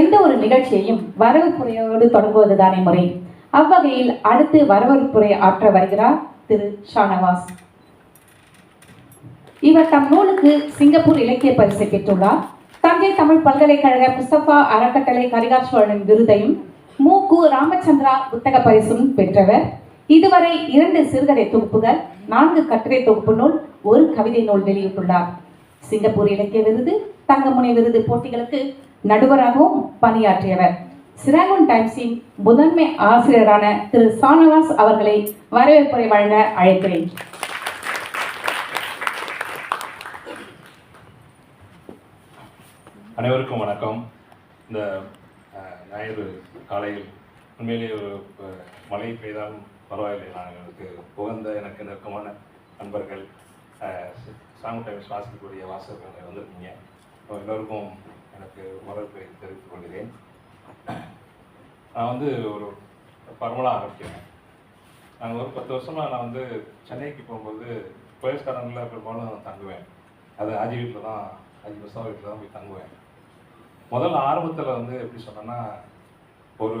எந்த ஒரு நிகழ்ச்சியையும் தொடங்குவது தானே முறை. அவ்வகையில் அடுத்து வரவேற்புரை ஆற்ற வருகிறார் திரு ஷானவாஸ். இவர் தம் நூலுக்கு சிங்கப்பூர் இலக்கிய பரிசை பெற்றுள்ளார். தஞ்சை தமிழ் பல்கலைக்கழக முஸ்தபா அறக்கட்டளை கரிகாச்சுவரனின் விருதையும் மு கு ராமச்சந்திரா புத்தக பரிசும் பெற்றவர். இதுவரை இரண்டு சிறுகதை தொகுப்புகள் நான்கு கட்டுரை தொகுப்பு நூல் ஒரு கவிதை நூல் வெளியிட்டுள்ளார். சிங்கப்பூர் இலக்கிய விருது தங்கமுனை விருது போட்டிகளுக்கு நடுவராகவும் பணியாற்றியவர். சிராகுன் டைம்ஸின் முதன்மை ஆசிரியரான திரு சானவாஸ் அவர்களை வரவேற்புரை வழங்க அழைக்கிறேன். அனைவருக்கும் வணக்கம். இந்த ஞாயிறு காலையில் உண்மையிலேயே ஒரு மழை பெய்தாலும் பரவாயில்லை. நான் எனக்கு உகந்த எனக்கு நெருக்கமான நண்பர்கள் சாங் டைம்ஸ் வாசிக்கக்கூடிய வாசகர்கள் வந்திருக்கீங்க. எல்லோருக்கும் எனக்கு வரவேற்பை தெரிவித்துக் கொள்கிறேன். நான் வந்து ஒரு பரவலாக ஆரம்பிக்கிறேன். நாங்கள் ஒரு பத்து வருஷமாக நான் வந்து சென்னைக்கு போகும்போது புயஸ்காரங்களில் பெரும்பாலும் நான் தங்குவேன். அது ஆஜி வீட்டில் தான் அஞ்சு வருஷம் வீட்டில் தான் போய் தங்குவேன். முதல்ல ஆரம்பத்தில் வந்து எப்படி சொன்னேன்னா ஒரு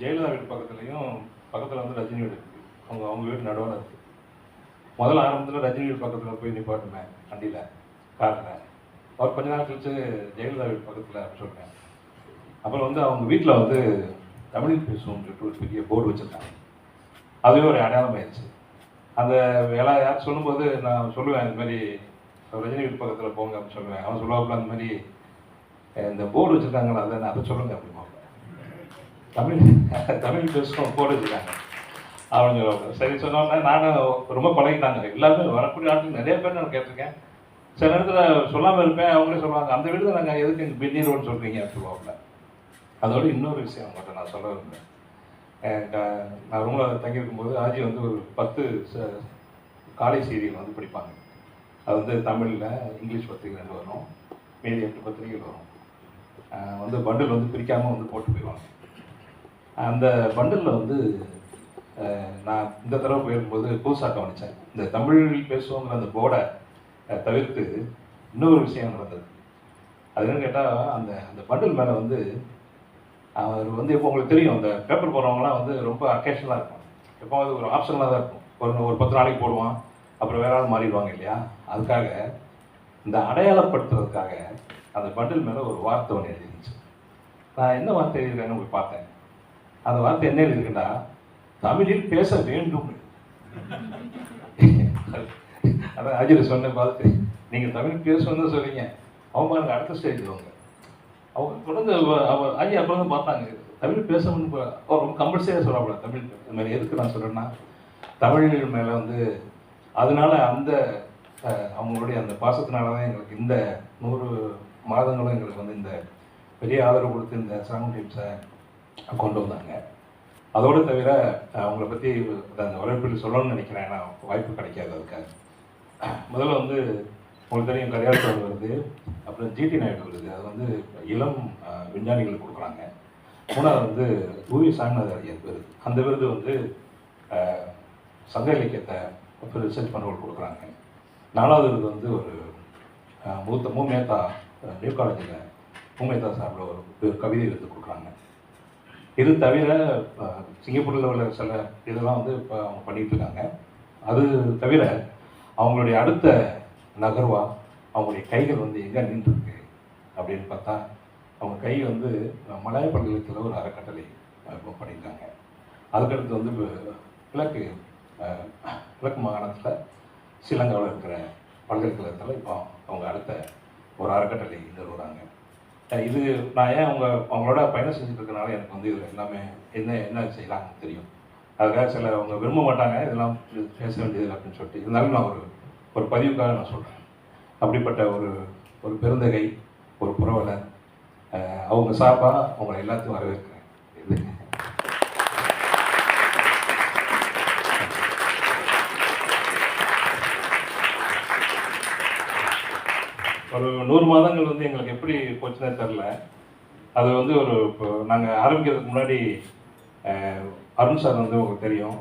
ஜெயலலிதா வீடு பக்கத்துலேயும் பக்கத்தில் வந்து ரஜினி வீடு இருக்குது அவங்க அவங்க வீடு நடுவில் இருக்குது முதல்ல ஆரம்பத்தில் ரஜினி வீடு பக்கத்தில் போய் நிப்பாட்டுனேன் வண்டியில் காரில். அவர் கொஞ்ச நாள் கழிச்சு ஜெயலலிதா வீடு பக்கத்தில் அப்படின்னு சொல்லிட்டேன் அப்புறம் வந்து அவங்க வீட்டில் வந்து தமிழில் பேசுவோம்னு சொல்லிட்டு ஒரு பெரிய போர்டு வச்சுருக்காங்க. அதுவே ஒரு அடையாளம் ஆயிடுச்சு. அந்த வேலை யார் சொல்லும்போது நான் சொல்லுவேன் இந்த மாதிரி ரஜினி வீட்டு பக்கத்தில் போங்க அப்படின்னு சொல்லுவேன். அவன் சொல்லுவாப்புல அந்த மாதிரி இந்த போர்டு வச்சுருக்காங்களா? அதை அதை சொல்லுங்க அப்படிமா தமிழ் தமிழ் பேசுகிறோம் போர்டு வச்சுருக்காங்க. அப்படின்னு சொல்லுவாங்க சரி சொன்னோன்னா நானும் ரொம்ப பழகிட்டாங்க. எல்லாருமே வரக்கூடிய ஆட்கள் நிறைய பேர் நான் கேட்டிருக்கேன். சில நேரத்தில் சொல்லாமல் இருப்பேன் அவங்களே சொல்லுவாங்க அந்த வீடு நாங்கள் எதுக்கு எங்கள் பின்னி ரோடு சொல்கிறீங்க சொல்லுவாங்க அதோட இன்னொரு விஷயம் மட்டும் நான் சொல்ல விரும்புகிறேன் நான் ரூமில் தங்கியிருக்கும்போது ஆஜி வந்து ஒரு பத்து ச- காலை செய்திகள் வந்து படிப்பாங்க. அது வந்து தமிழில் இங்கிலீஷ் பத்திரிகை ரெண்டு வரும். மீதி எட்டு பத்திரிகைகள் வரும். வந்து பண்டில் வந்து பிரிக்காமல் வந்து போட்டு போயிடுவாங்க. அந்த பண்டிலில் வந்து நான் இந்த தடவை போயிருக்கும்போது புதுசாக கவனித்தேன் இந்த தமிழில் பேசுவோங்கிற அந்த போர்டை தவிர்த்து இன்னொரு விஷயம் நடந்தது. அது என்னன்னு கேட்டால் அந்த அந்த பண்டில் மேலே வந்து அவர் வந்து இப்போ உங்களுக்கு தெரியும் அந்த பேப்பர் போடுறவங்களாம் வந்து ரொம்ப அக்கேஷனலாக இருக்கும் எப்போ அது ஒரு ஆப்ஷனலாக தான் இருக்கும். ஒரு ஒரு பத்து நாளைக்கு போடுவான் அப்புறம் வேற ஆள் மாறிடுவாங்க இல்லையா? அதுக்காக இந்த அடையாளப்படுத்துறதுக்காக அந்த பண்டில் மேலே ஒரு வார்த்தை ஒன்று எழுதிருந்துச்சு. நான் என்ன வார்த்தை எழுதிருக்கேன்னு போய் பார்த்தேன். அந்த வார்த்தை என்ன எழுதிருக்குன்னா தமிழில் பேச வேண்டும். அதான் அஜித் சொன்ன பார்த்து நீங்கள் தமிழ் பேசணும்னு சொல்லிங்க அவங்க பாருங்க அடுத்த ஸ்டேஜ் அவங்க அவங்க தொடர்ந்து அவர் அவ ஐயா அப்புறம் தான் பார்த்தாங்க. தமிழ் பேசணும்னு அவர் ரொம்ப கம்பல்சரியாக சொல்கிறாப்புல தமிழ் இது மாதிரி எதுக்கு நான் சொல்கிறேன்னா தமிழ் மேலே வந்து அதனால அந்த அவங்களுடைய அந்த பாசத்தினால தான் எங்களுக்கு இந்த நூறு மாதங்களும் எங்களுக்கு வந்து இந்த பெரிய ஆதரவு கொடுத்து இந்த சாங் டீம்ஸை கொண்டு வந்தாங்க. அதோடு தவிர அவங்கள பற்றி அந்த வரவேற்பில் சொல்லணும்னு நினைக்கிறேன். ஏன்னா வாய்ப்பு கிடைக்காது அதுக்காக. முதல்ல வந்து உங்களுக்கு தெரியும் கரியாளர் வருது அப்புறம் ஜிடி நாயுடு வருது. அது வந்து இளம் விஞ்ஞானிகளுக்கு கொடுக்குறாங்க. மூணாவது வந்து ஊவி சாமிநாத ஐயர் விருது அந்த விருது வந்து சங்க இலக்கியத்தை ரிசர்ச் பண்ணவர்கள் கொடுக்குறாங்க. நாலாவது விருது வந்து ஒரு மூத்த மூ. நியூ காலேஜில் மூ. சார்பில் ஒரு கவிதை விருது கொடுக்குறாங்க. இது தவிர சிங்கப்பூரில் உள்ள சில இதெல்லாம் வந்து இப்போ அவங்க பண்ணிகிட்டு இருக்காங்க. அது தவிர அவங்களுடைய அடுத்த நகர்வா அவங்களுடைய கைகள் வந்து எங்கே நின்றுருக்கு அப்படின்னு பார்த்தா அவங்க கை வந்து மலாய பல்கலைக்கழகத்தில் ஒரு அறக்கட்டளை இப்போ பண்ணியிருக்காங்க அதுக்கடுத்து வந்து கிழக்கு கிழக்கு மாகாணத்தில் ஸ்ரீலங்காவில் இருக்கிற பல்கலைக்கழகத்தில் இப்போ அவங்க அடுத்த ஒரு அறக்கட்டளை நிறுவுறாங்க இது நான் ஏன் அவங்க அவங்களோட பயணம் செஞ்சுட்டு இருக்கனால எனக்கு வந்து இதில் எல்லாமே என்ன என்ன செய்யலாம்னு தெரியும். அதுக்காக சில அவங்க விரும்ப மாட்டாங்க. இதெல்லாம் பேச வேண்டியது அப்படின்னு சொல்லிட்டு. இருந்தாலும் நான் ஒரு ஒரு பதிவுக்காக நான் சொல்கிறேன் அப்படிப்பட்ட ஒரு ஒரு பெருந்தகை ஒரு புரவலர் அவங்க சார்பாக அவங்களை எல்லாத்தையும் வரவேற்கிறேன். இது ஒரு நூறு மாதங்கள் வந்து எங்களுக்கு எப்படி போச்சுன்னே தெரில அது வந்து ஒரு இப்போ நாங்கள் ஆரம்பிக்கிறதுக்கு முன்னாடி அருண் சார் வந்து உங்களுக்கு தெரியும்.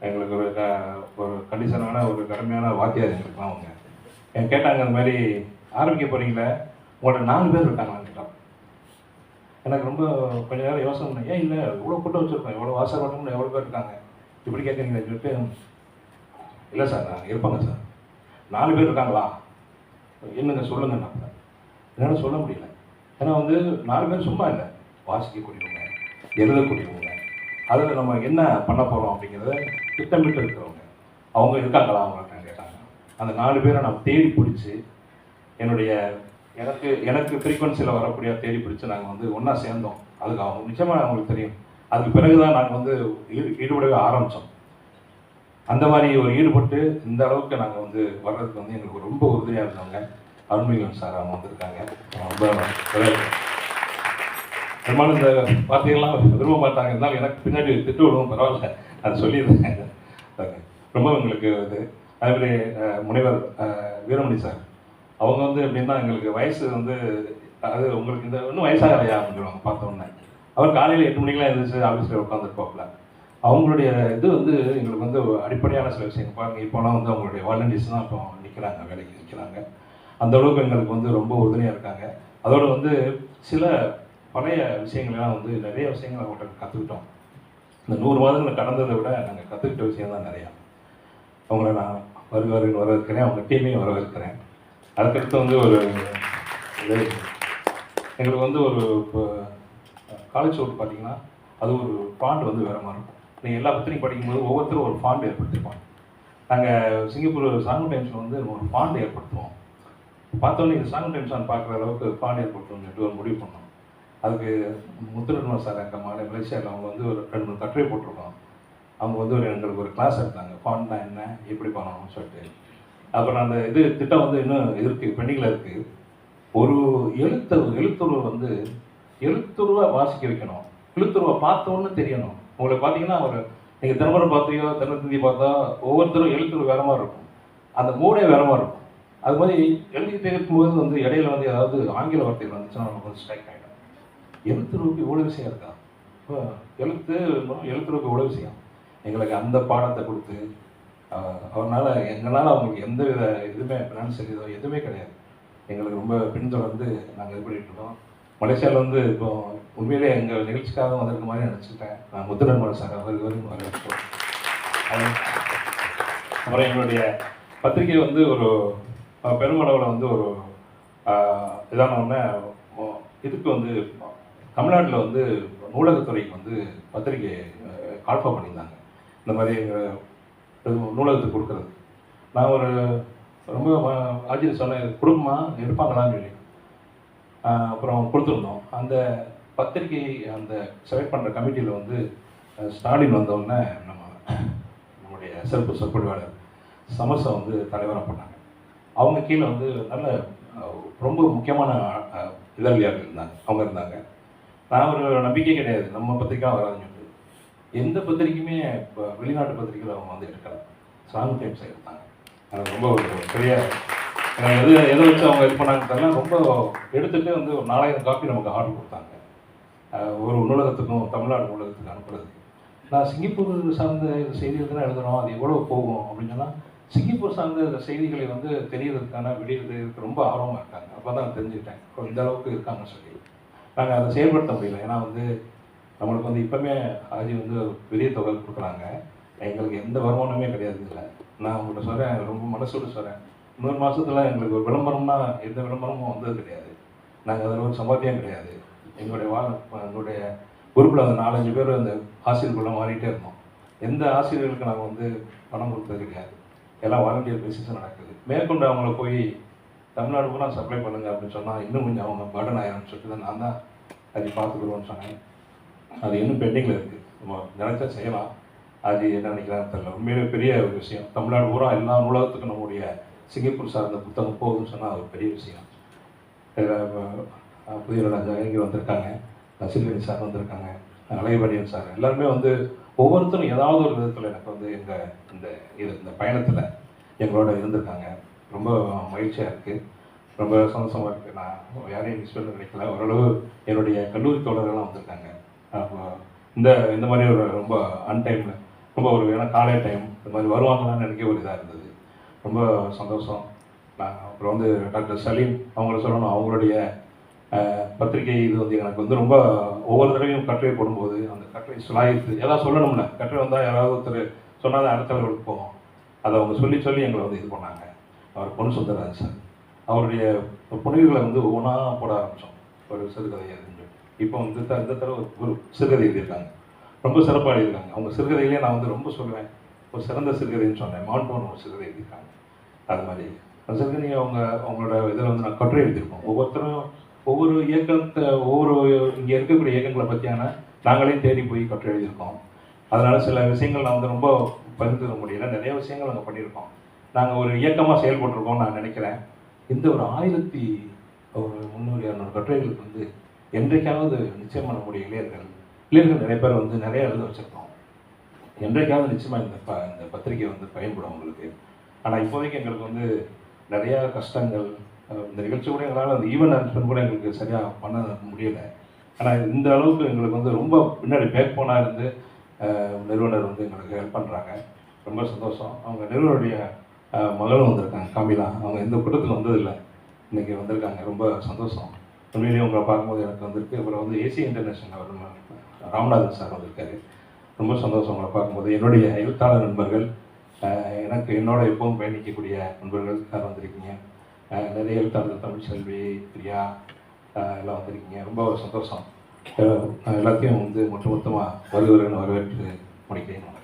எங்களுக்கு ஒரு க- ஒரு கண்டிஷனான ஒரு கடுமையான வாத்தியார் எங்களுக்குலாம் அவங்க. என் கேட்டாங்க இந்த மாதிரி ஆரம்பிக்க போகிறீங்களே உங்கள்ட்ட நாலு பேர் இருக்காங்களான்னு கேட்டாங்க எனக்கு ரொம்ப கொஞ்ச நேரம் யோசனை பண்ணேன் ஏன் இல்லை இவ்வளோ கூட்டம் வச்சுருக்கோம் எவ்வளோ வாசல் வரணும்னு எவ்வளோ பேர் இருக்காங்க? இப்படி கேட்குறீங்களே சொல்லிட்டு இல்லை சார் நான் இருப்பாங்க சார். நாலு பேர் இருக்காங்களா? என்னங்க சொல்லுங்க நான் என்னால் சொல்ல முடியல. ஏன்னா வந்து நாலு பேர் சும்மா இல்லை. வாசிக்கக்கூடியவங்க எழுதக்கூடியவங்க அதில் நம்ம என்ன பண்ண போகிறோம் அப்படிங்கிறத திட்டமிட்டு இருக்கிறவங்க. அவங்க இருக்காங்களா? அவங்க கேட்டாங்க அந்த நாலு பேரை நான் தேடி பிடிச்சி என்னுடைய எனக்கு எனக்கு ஃப்ரீக்வன்சியில் வரக்கூடிய தேடி பிடிச்சி நாங்கள் வந்து ஒன்றா சேர்ந்தோம். அதுக்கு அவங்க நிச்சயமாக அவங்களுக்கு தெரியும். அதுக்கு பிறகு தான் நாங்கள் வந்து ஈடு ஈடுபடவே ஆரம்பித்தோம் அந்த மாதிரி ஒரு ஈடுபட்டு இந்த அளவுக்கு நாங்கள் வந்து வர்றதுக்கு வந்து எங்களுக்கு ரொம்ப உறுதியாக இருந்தவங்க. அருண்மிகன் சார் அவங்க வந்திருக்காங்க. ரொம்ப பெரும்பாலும் இந்த வார்த்தைகள்லாம் விரும்ப மாட்டாங்க. இருந்தாலும் எனக்கு பின்னாடி திட்டு விடுவோம் பரவாயில்ல. அது சொல்லியிருந்தேன் ரொம்ப எங்களுக்கு இது. அதேமாதிரி முனைவர் வீரமணி சார். அவங்க வந்து எப்படின்னா எங்களுக்கு வயசு வந்து அது உங்களுக்கு இந்த இன்னும் வயசாகலையா அப்படின்னு சொல்லுவாங்க பார்த்த அவர் காலையில் எட்டு மணிக்கெலாம் எழுந்திரிச்சு ஆஃபீஸில் உட்காந்துருப்பாப்புல அவங்களுடைய இது வந்து எங்களுக்கு வந்து அடிப்படையான சில விஷயங்கள். பாருங்க இப்போலாம் வந்து அவங்களுடைய வாலண்டியர்ஸ் தான் இப்போ நிற்கிறாங்க வேலைக்கு நிற்கிறாங்க அந்த அளவுக்கு எங்களுக்கு வந்து ரொம்ப உறுதுணையாக இருக்காங்க. அதோடு வந்து சில பழைய விஷயங்கள்லாம் வந்து நிறைய விஷயங்கள் அவங்கள்ட்ட கற்றுக்கிட்டோம் இந்த நூறு மாதங்களை கடந்ததை விட நாங்கள் கற்றுக்கிட்ட விஷயம் தான் நிறையா. அவங்கள நான் வருவாருன்னு வரவேற்கிறேன் அவங்க டீமையும் வரவேற்கிறேன். அதுக்கடுத்து வந்து ஒரு இது எங்களுக்கு வந்து ஒரு இப்போ காலேஜ் ஓட்டு பார்த்தீங்கன்னா அது ஒரு ஃபாண்ட் வந்து வேறு மாதிரி இருக்கும். நீங்கள் எல்லா பத்திரிகையும் படிக்கும்போது ஒவ்வொருத்தரும் ஒரு ஃபாண்ட் ஏற்படுத்திருப்பாங்க. நாங்கள் சிங்கப்பூர் சாங் டைம்ஸில் வந்து ஒரு ஃபாண்ட் ஏற்படுத்துவோம். பார்த்தோன்னே இது சாங் டைம்ஸ் நான் பார்க்குற அளவுக்கு பாண்ட் ஏற்படுத்தணும்னு சொல்லிட்டு ஒரு முடிவு பண்ணோம். அதுக்கு முத்துரட்னம் சார் எங்கள் மாலை மலேசியாவில் அவங்க வந்து ஒரு ரெண்டு மூணு கட்டுரை போட்டிருக்கோம். அவங்க வந்து ஒரு எங்களுக்கு ஒரு கிளாஸ் எடுத்தாங்க. ஃபாண்ட்னா என்ன எப்படி பண்ணணும்னு சொல்லிட்டு. அப்புறம் அந்த இது திட்டம் வந்து இன்னும் இருக்குது பெண்டிங்கில் இருக்குது ஒரு எழுத்து எழுத்துருவை வந்து எழுத்துருவா வாசிக்க வைக்கணும். எழுத்துருவை பார்த்தோன்னு தெரியணும். உங்களை பார்த்தீங்கன்னா ஒரு நீங்கள் தினமரம் பார்த்தியோ தினத்தந்தி பார்த்தா ஒவ்வொருத்தரும் எழுத்துரு வேற மாதிரி இருக்கும். அந்த மூடே வேற மாதிரி இருக்கும். அது மாதிரி எழுதி தெரிவிக்கும் போது வந்து இடையில வந்து ஏதாவது ஆங்கில வார்த்தைகள் வந்துச்சுன்னா நமக்கு வந்து ஸ்ட்ரைக் ஆகிடும் எழுத்துருவுக்கு இவ்வளோ விஷயம் இருக்கா? இப்போ எழுத்து எழுத்துருவுக்கு இவ்வளோ விஷயம். எங்களுக்கு அந்த பாடத்தை கொடுத்து அவனால் எங்களால் அவங்களுக்கு எந்த வித எதுவுமே ஃபினான்சியல் இதோ எதுவுமே கிடையாது. எங்களுக்கு ரொம்ப பின்தொடர்ந்து நாங்கள் இது பண்ணிட்டு மலேசியாவில் வந்து இப்போ உண்மையிலே எங்கள் நிகழ்ச்சிக்காக வந்திருக்க மாதிரி நினச்சிட்டேன் நான் முத்துரன்மன் சார் அவருக்கு வரைக்கும் வரவேற்கிறோம். அப்புறம் எங்களுடைய பத்திரிகை வந்து ஒரு பெருமளவில் வந்து ஒரு இதான ஒன்று இதுக்கு வந்து தமிழ்நாட்டில் வந்து நூலகத்துறைக்கு வந்து பத்திரிகை கால்ஃபார்ம் பண்ணியிருந்தாங்க. இந்த மாதிரி நூலகத்துக்கு கொடுக்குறது. நான் ஒரு ரொம்ப ஆச்சரியம் சொன்னேன் குடும்பமா இருப்பாங்களான்னு எடுப்பாங்களான்னு சொல்லி அப்புறம் கொடுத்துருந்தோம். அந்த பத்திரிகை அந்த செலக்ட் பண்ணுற கமிட்டியில் வந்து ஸ்டாலின் வந்தவுடனே நம்ம நம்முடைய சிறப்பு சொற்பொழிவாளர் சமரசம் வந்து தலைவராக பண்ணாங்க அவங்க கீழே வந்து நல்ல ரொம்ப முக்கியமான இதழியாக இருந்தாங்க. அவங்க இருந்தாங்க. நான் ஒரு நம்பிக்கை கிடையாது. நம்ம பத்திரிக்கை வராதுன்னு சொல்லிட்டு. எந்த பத்திரிக்கையுமே இப்போ வெளிநாட்டு பத்திரிக்கையில் அவங்க வந்து எடுக்கலாம் சாங் டைம்ஸ் எடுத்தாங்க அது ரொம்ப ஒரு பெரிய எனக்கு எது எதை வச்சு அவங்க இது பண்ணாங்கன்னு தெரியல. ரொம்ப எடுத்துட்டு வந்து ஒரு நாலாயிரம் காப்பி நமக்கு ஆர்டர் கொடுத்தாங்க. ஒரு நூலகத்துக்கும் தமிழ்நாடு நூலகத்துக்கு அனுப்புறது. நான் சிங்கப்பூர் சார்ந்த செய்திகள் தான் எழுதுறோம் அது எவ்வளோ போகும் அப்படின்னு சொன்னால் சிங்கப்பூர் சார்ந்த செய்திகளை வந்து தெரியறதுக்கான வெளியிடுறதுக்கு ரொம்ப ஆர்வமாக இருக்காங்க. அப்போ தான் தெரிஞ்சுக்கிட்டேன். இப்போ இந்த அளவுக்கு இருக்காங்கன்னு சொல்லி. நாங்கள் அதை செயல்படுத்த முடியல. ஏன்னா வந்து நம்மளுக்கு வந்து இப்போமே ஆஜி வந்து பெரிய தொகை கொடுக்குறாங்க. எங்களுக்கு எந்த வருமானமே கிடையாது இல்லை. நான் உங்கள்கிட்ட சொல்கிறேன் ரொம்ப மனசோடு சொல்கிறேன் இன்னொரு மாதத்தில் எங்களுக்கு ஒரு விளம்பரம்னா எந்த விளம்பரமும் வந்தது கிடையாது. நாங்கள் அதில் ஒரு சம்பாத்தியம் கிடையாது. எங்களுடைய வா எங்களுடைய குரூப்பில் அந்த நாலஞ்சு பேர் அந்த ஆசிரியர்களும் மாறிட்டே இருந்தோம். எந்த ஆசிரியர்களுக்கு நாங்கள் வந்து பணம் கொடுத்தது கிடையாது. எல்லாம் வாலண்டியர் பேசிஸும் நடக்குது. மேற்கொண்டு அவங்கள போய் தமிழ்நாடு பூரா சப்ளை பண்ணுங்க அப்படின்னு சொன்னால் இன்னும் கொஞ்சம் அவங்க பர்டன் ஆயிரம்னு சொல்லிட்டு நான் தான் அதை பார்த்துக்கிடுவோன்னு சொன்னேன். அது இன்னும் பெண்டிங்கில் இருக்குது நம்ம நினைச்சா செய்யலாம். அது என்ன நினைக்கிறான்னு தெரியல. உண்மையிலே பெரிய ஒரு விஷயம். தமிழ்நாடு பூரா எல்லா நூலகத்துக்கும் நம்முடைய சிங்கப்பூர் சார்ந்த புத்தகம் போகுதுன்னு சொன்னால் அது ஒரு பெரிய விஷயம். புதிய ராஜா இங்கே வந்திருக்காங்க. நசில்வேணி சார் வந்திருக்காங்க. அலையபடியன் சார். எல்லாருமே வந்து ஒவ்வொருத்தரும் ஏதாவது ஒரு விதத்தில் எனக்கு வந்து எங்கள் இந்த இது இந்த பயணத்தில் எங்களோட இருந்திருக்காங்க. ரொம்ப மகிழ்ச்சியாக இருக்குது ரொம்ப சந்தோஷமாக இருக்குது நான் யாரையும் மிஸ் பண்ண நினைக்கல. ஓரளவு என்னுடைய கல்லூரி தோழர்கள்லாம் வந்திருக்காங்க. அப்போ இந்த இந்த மாதிரி ஒரு ரொம்ப அன்டைமில் ரொம்ப ஒரு ஏன்னா காலை டைம் இந்த மாதிரி வருவாங்களான்னு நினைக்க ஒரு இதாக இருந்தது. ரொம்ப சந்தோஷம். நான் அப்புறம் வந்து டாக்டர் சலீம் அவங்கள சொல்லணும். அவங்களுடைய பத்திரிகை இது வந்து எனக்கு வந்து ரொம்ப ஒவ்வொரு தடவையும் கட்டுரை போடும்போது அந்த கட்டுரை சுலாயித்து ஏதாவது சொல்லணும்ல. கட்டுரை வந்தால் யாராவது ஒருத்தர் சொன்னால் தான் அடுத்த போகும். அதை அவங்க சொல்லி சொல்லி எங்களை வந்து இது பண்ணாங்க. அவர் பொன் சுந்தரராஜ் சார். அவருடைய புனைவுகளை வந்து ஒவ்வொன்றா போட ஆரம்பித்தோம் ஒரு சிறுகதை இருந்து. இப்போ வந்து இந்த தடவை ஒரு சிறுகதை எழுதியிருக்காங்க. ரொம்ப சிறப்பாக எழுதியிருக்காங்க. அவங்க சிறுகதையிலே நான் வந்து ரொம்ப சொல்லுவேன். ஒரு சிறந்த சிறுகதைன்னு சொன்னேன். மவுண்டோன் ஒரு சிறுகதை எழுதியிருக்காங்க. அது மாதிரி. அந்த சிறுகதை அவங்க அவங்களோட இதில் வந்து நான் கட்டுரை எழுதியிருக்கோம் ஒவ்வொருத்தரும் ஒவ்வொரு இயக்கத்தை ஒவ்வொரு இங்கே இருக்கக்கூடிய இயக்கங்களை பற்றியான நாங்களே தேடி போய் கட்டுரை எழுதியிருக்கோம். அதனால் சில விஷயங்கள் நான் வந்து ரொம்ப பகிர்ந்துக்க முடியல. நிறைய விஷயங்கள் நாங்கள் பண்ணியிருக்கோம். நாங்கள் ஒரு இயக்கமாக செயல்பட்டிருக்கோம்னு நான் நினைக்கிறேன். இந்த ஒரு ஆயிரத்தி ஒரு முந்நூறு இரநூறு கட்டுரைகளுக்கு வந்து என்றைக்காவது நிச்சயம் பண்ண முடியும் இளைஞர்கள் இளைஞர்கள் நிறைய பேர் வந்து நிறைய எழுத வச்சுருக்கோம். என்றைக்காவது நிச்சயமாக இந்த ப இந்த பத்திரிகை வந்து பயன்படும் உங்களுக்கு. ஆனால் இப்போதைக்கு எங்களுக்கு வந்து நிறையா கஷ்டங்கள் இந்த நிகழ்ச்சி கூட எங்களால் அந்த ஈவெண்ட் அரேஞ்ச்மெண்ட் கூட எங்களுக்கு சரியாக பண்ண முடியலை. ஆனால் இந்த அளவுக்கு எங்களுக்கு வந்து ரொம்ப பின்னாடி பேக் போனாக இருந்து நிறுவனர் வந்து எங்களுக்கு ஹெல்ப் பண்ணுறாங்க ரொம்ப சந்தோஷம். அவங்க நிறுவனருடைய மகளும் வந்திருக்காங்க. காமிலா அவங்க எந்த கூட்டத்தில் வந்ததில்லை. இன்னைக்கு வந்திருக்காங்க. ரொம்ப சந்தோஷம். உண்மையிலேயே உங்களை பார்க்கும்போது எனக்கு வந்திருக்கு. அப்புறம் வந்து ஏசி இன்டர்நேஷனல் அவர் ராமநாதன் சார் வந்திருக்காரு. ரொம்ப சந்தோஷம் உங்களை பார்க்கும்போது. என்னுடைய எழுத்தாளர் நண்பர்கள் எனக்கு என்னோட எப்பவும் பயணிக்கக்கூடிய நண்பர்கள் சார் வந்திருக்கீங்க. நிறைய எழுத்தாளர் தமிழ்செல்வி பிரியா எல்லாம் வந்திருக்கீங்க. ரொம்ப சந்தோஷம். நான் எல்லாத்தையும் வந்து மொத்த மொத்தமாக வருகிறேன்னு வரவேற்று முடிக்கிறேன்.